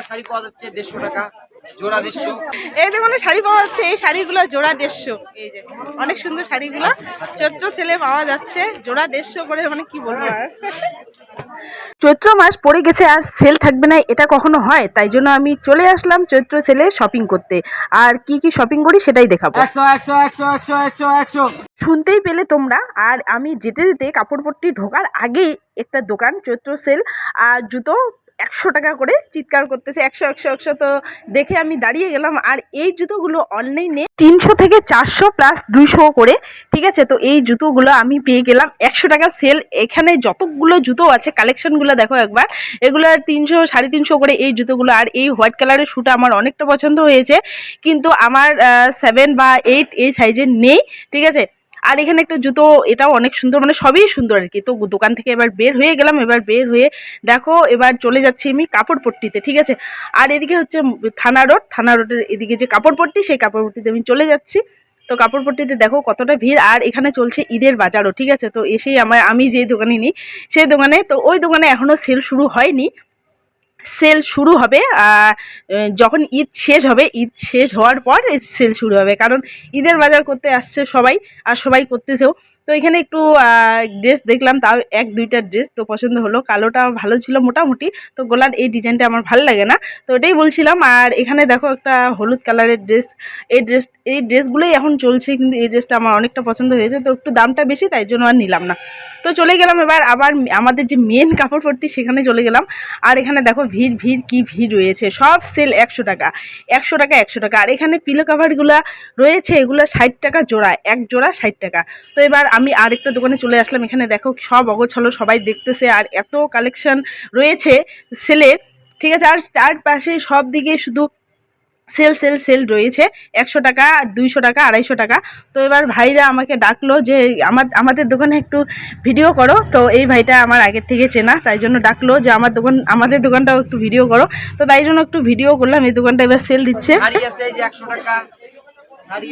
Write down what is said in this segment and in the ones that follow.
যেগুলো শাড়ি পাওয়া যাচ্ছে? দেড়শো টাকা। জোড়া দেড়শো। এই দোকানে শাড়ি পাওয়া যাচ্ছে এই শাড়িগুলো জোড়া দেড়শো। এই যে অনেক সুন্দর শাড়িগুলো। চৈত্র সেলে পাওয়া যাচ্ছে জোড়া দেড়শো করে মানে কি বলব আর? চৈত্র মাস পড়ে গেছে আর সেল থাকবে না এটা কখনো হয়? তাই জন্য আমি চলে আসলাম চৈত্র সেলে শপিং করতে। আর কি কি শপিং করি সেটাই দেখাবো। শুনতেই পেলে তোমরা আর আমি যেতে যেতে কাপড় কাপড়পট্টি ঢোকার আগেই একটা দোকান চৈত্র সেল আর জুতো একশো টাকা করে চিৎকার করতেছে, একশো একশো একশো তো দেখে আমি দাঁড়িয়ে গেলাম। আর এই জুতোগুলো অনলাইনে তিনশো থেকে চারশো প্লাস দুইশো করে, ঠিক আছে? তো এই জুতোগুলো আমি পেয়ে গেলাম একশো টাকা সেল এখানে যতগুলো জুতো আছে কালেকশনগুলো দেখো একবার, এগুলো তিনশো, সাড়ে তিনশো করে এই জুতোগুলো। আর এই হোয়াইট কালারের শ্যুটা আমার অনেকটা পছন্দ হয়েছে, কিন্তু আমার সেভেন বা এইট এই সাইজের নেই, ঠিক আছে? আর এখানে একটা জুতো, এটাও অনেক সুন্দর মানে সবই সুন্দর আর কি। তো দোকান থেকে এবার বের হয়ে গেলাম, এবার বের হয়ে দেখো, এবার চলে যাচ্ছি আমি কাপড়পট্টিতে, ঠিক আছে? আর এদিকে হচ্ছে থানা রোড, থানা রোডের এদিকে যে কাপড়পট্টি, সেই কাপড়পট্টিতে আমি চলে যাচ্ছি। তো কাপড়পট্টিতে দেখো কতটা ভিড়, আর এখানে চলছে ঈদের বাজারও, ঠিক আছে? তো এসেই আমার, আমি যে দোকানে নিই, সেই দোকানে, তো ওই দোকানে এখনও সেল শুরু হয়নি। সেল শুরু হবে যখন ঈদ শেষ হবে, ঈদ শেষ হওয়ার পর সেল শুরু হবে। কারণ ঈদের বাজার করতে আসছে সবাই, আর সবাই করতেছেও। তো এখানে একটু ড্রেস দেখলাম, তাও এক, দুইটা ড্রেস তো পছন্দ হলো। কালোটা ভালো ছিল মোটামুটি, তো গোলার এই ডিজাইনটা আমার ভালো লাগে না। তো এটাই বলছিলাম, আর এখানে দেখো একটা হলুদ কালারের ড্রেস এই ড্রেস এই ড্রেসগুলোই এখন চলছে, কিন্তু এই ড্রেসটা আমার অনেকটা পছন্দ হয়েছে, তো একটু দামটা বেশি, তাই জন্য আর নিলাম না। তো চলে গেলাম এবার আবার আমাদের যে মেন কাপড় পরতি সেখানে চলে গেলাম। আর এখানে দেখো ভিড় ভিড়, কি ভিড় রয়েছে। সব সেল একশো টাকা একশো টাকা একশো টাকা। আর এখানে পিলো কাভারগুলো রয়েছে, এগুলো ষাট টাকা জোড়া, এক জোড়া ষাট টাকা। তো এবার আমি আরেকটা দোকানে চলে আসলাম, এখানে দেখো সব অগোছালো সবাই দেখতেছে আর এত কালেকশন রয়েছে সেলের। ঠিক আছে, আর তার পাশে সব দিকে শুধু সেল সেল সেল রয়েছে। একশো টাকা, দুইশো টাকা, আড়াইশো টাকা। তো এবার ভাইরা আমাকে ডাকলো যে, আমার, আমাদের দোকানে একটু ভিডিও করো। তো এই ভাইটা আমার আগের থেকে চেনা, তাই জন্য ডাকলো যে, আমার দোকান, আমাদের দোকানটাও একটু ভিডিও করো। তো তাই জন্য একটু ভিডিও করলাম, এই দোকানটা এবার সেল দিচ্ছে। একশো টাকা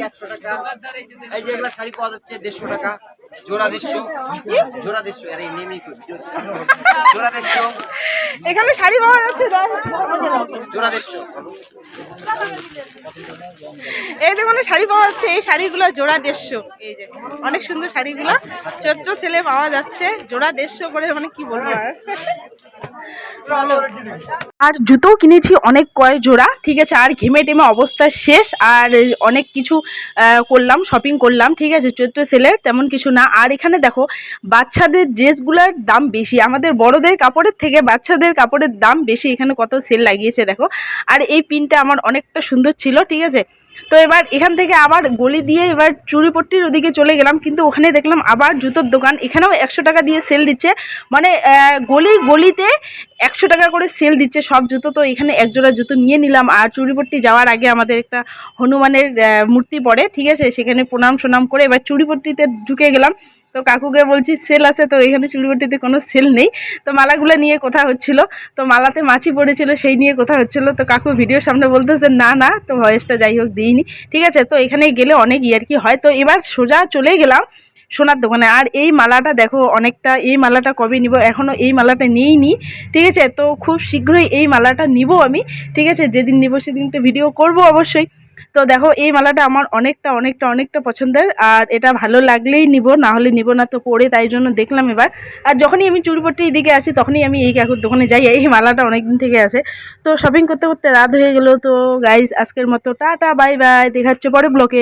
একশো দেড়শো টাকা। জোড়া দেড়শো জোড়া দেড়শো আরে নেমে জোড়া দেড়শো এখানে শাড়ি পাওয়া যাচ্ছে। জোড়া এই দোকানে শাড়ি পাওয়া যাচ্ছে এই শাড়িগুলো জোড়া দেড়শো। এই যে অনেক সুন্দর শাড়িগুলো। চৈত্র সেলে পাওয়া যাচ্ছে জোড়া দেড়শো করে মানে কি বলব আর? আর জুতো কিনেছি অনেক কয় জোড়া ঠিক আছে? আর ঘেমে টেমে অবস্থা শেষ আর অনেক কিছু আহ, করলাম শপিং করলাম ঠিক আছে? চৈত্র সেলের তেমন কিছু না। আর এখানে দেখো, বাচ্চাদের ড্রেসগুলোর দাম বেশি। আমাদের বড়দের কাপড়ের থেকে বাচ্চাদের কাপড়ের দাম বেশি। এখানে কত সেল লাগিয়েছে দেখো। আর এই পিনটা আমার অনেকটা সুন্দর ছিল, ঠিক আছে? তো এবার এখান থেকে আবার গলি দিয়ে এবার চুরিপট্টির ওদিকে চলে গেলাম, কিন্তু ওখানে দেখলাম আবার জুতোর দোকান, এখানেও একশো টাকা দিয়ে সেল দিচ্ছে। মানে গলি গলিতে একশো টাকা করে সেল দিচ্ছে সব জুতো, তো এখানে এক জোড়া জুতো নিয়ে নিলাম। আর চুরিপট্টি যাওয়ার আগে আমাদের একটা হনুমানের মূর্তি পড়ে, ঠিক আছে? সেখানে প্রণাম সোনাম করে এবার চুরিপট্টিতে ঢুকে গেলাম। তো কাকুকে বলছি, সেল আছে তো, এখানে চুড়িপট্টিতে কোনো সেল নেই। তো মালাগুলো নিয়ে কথা হচ্ছিল? তো মালাতে মাছি পড়েছিল, সেই নিয়ে কথা হচ্ছিল? তো কাকু ভিডিওর সামনে বলতেছে, না না, তো ভয়েসটা যাই হোক, দিইনি। ঠিক আছে, তো এখানে গেলে অনেক ইয়ার্কি হয়। তো এবার সোজা চলে গেলাম সোনার দোকানে। আর এই মালাটা দেখো অনেকটা, এই মালাটা কবে নিব? এখনও এই মালাটা নিইনি। ঠিক আছে, তো খুব শীঘ্রই এই মালাটা নিব আমি। ঠিক আছে, যেদিন নিব সেদিন একটা ভিডিও করব অবশ্যই। তো দেখো, এই মালাটা আমার অনেকটা অনেকটা অনেকটা পছন্দের আর এটা ভালো লাগলেই নিব, না হলে নিব না তো পরে, তাই জন্য দেখলাম এবার। আর যখনই আমি চুড়িপট্টি এদিকে আসি, তখনই আমি এই কাকুর দোকানে যাই, এই মালাটা অনেক দিন থেকে আসে। তো শপিং করতে করতে রাত হয়ে গেল, তো গাইজ আজকের মতো, টাটা বাই বাই দেখাচ্ছে পরে ব্লকে